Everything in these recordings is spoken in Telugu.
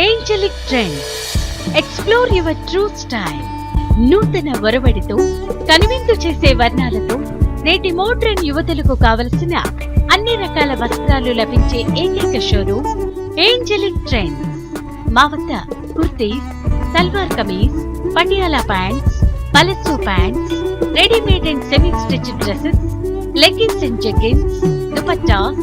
Angelic trend explore your true style నూతన ఒరవడితో కనువిందు చేసే వర్ణాలతో నేటి మోడ్రన్ యువతులకు కావలసిన అన్ని రకాల వస్త్రాలు లభించే ఏకైక షోరూమ్ ఏంజలిక్ ట్రెండ్స్ మా వద్ద kurtis salwar kameez Patiala pants palazzo pants readymade and semi stitch dresses leggings and jeggings dupattas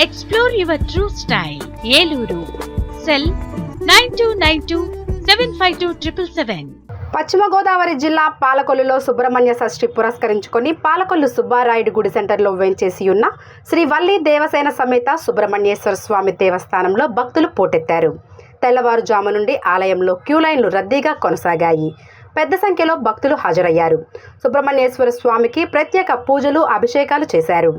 Explore your true style Eluru. Cell nine two nine two seven five two triple seven పశ్చిమ గోదావరి జిల్లా పాలకొల్లులో సుబ్రహ్మణ్య షష్ఠి పురస్కరించుకొని పాలకొల్లు సుబ్బారాయుడు గుడి సెంటర్లో వెంచేసి ఉన్న శ్రీ వల్లి దేవసేన సమేత సుబ్రహ్మణ్యేశ్వర స్వామి దేవస్థానంలో భక్తులు పోటెత్తారు. తెల్లవారుజాము నుండి ఆలయంలో క్యూ లైన్లు రద్దీగా కొనసాగాయి. పెద్ద సంఖ్యలో భక్తులు హాజరయ్యారు. సుబ్రహ్మణ్యేశ్వర స్వామికి ప్రత్యేక పూజలు అభిషేకాలు చేశారు.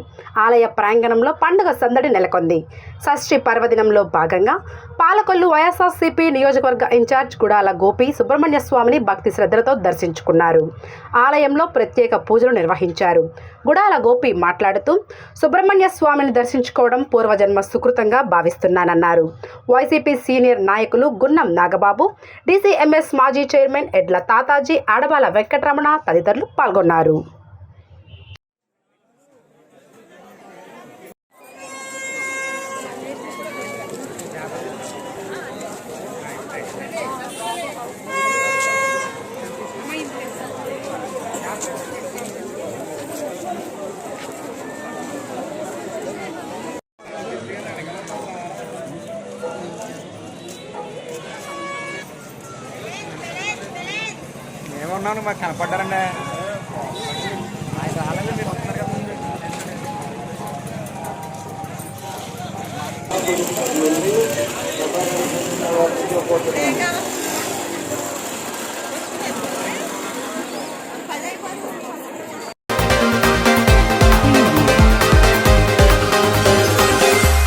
ఆలయ ప్రాంగణంలో పండుగ సందడి నెలకొంది. షష్ఠి పర్వదినంలో భాగంగా పాలకొల్లు వైఎస్ఆర్సీపీ నియోజకవర్గ ఇన్ఛార్జ్ గుడాల గోపి సుబ్రహ్మణ్య స్వామిని భక్తి శ్రద్ధలతో దర్శించుకున్నారు. ఆలయంలో ప్రత్యేక పూజలు నిర్వహించారు. గుడాల గోపి మాట్లాడుతూ సుబ్రహ్మణ్య స్వామిని దర్శించుకోవడం పూర్వజన్మ సుకృతంగా భావిస్తున్నానన్నారు. వైసీపీ సీనియర్ నాయకులు గున్నం నాగబాబు డీసీఎంఎస్ మాజీ చైర్మన్ ఎడ్ల తాతాజీ ఆడబాల వెంకటరమణ తదితరులు పాల్గొన్నారు. ఉన్నాను మాకు కనపడ్డారండి. అలాగే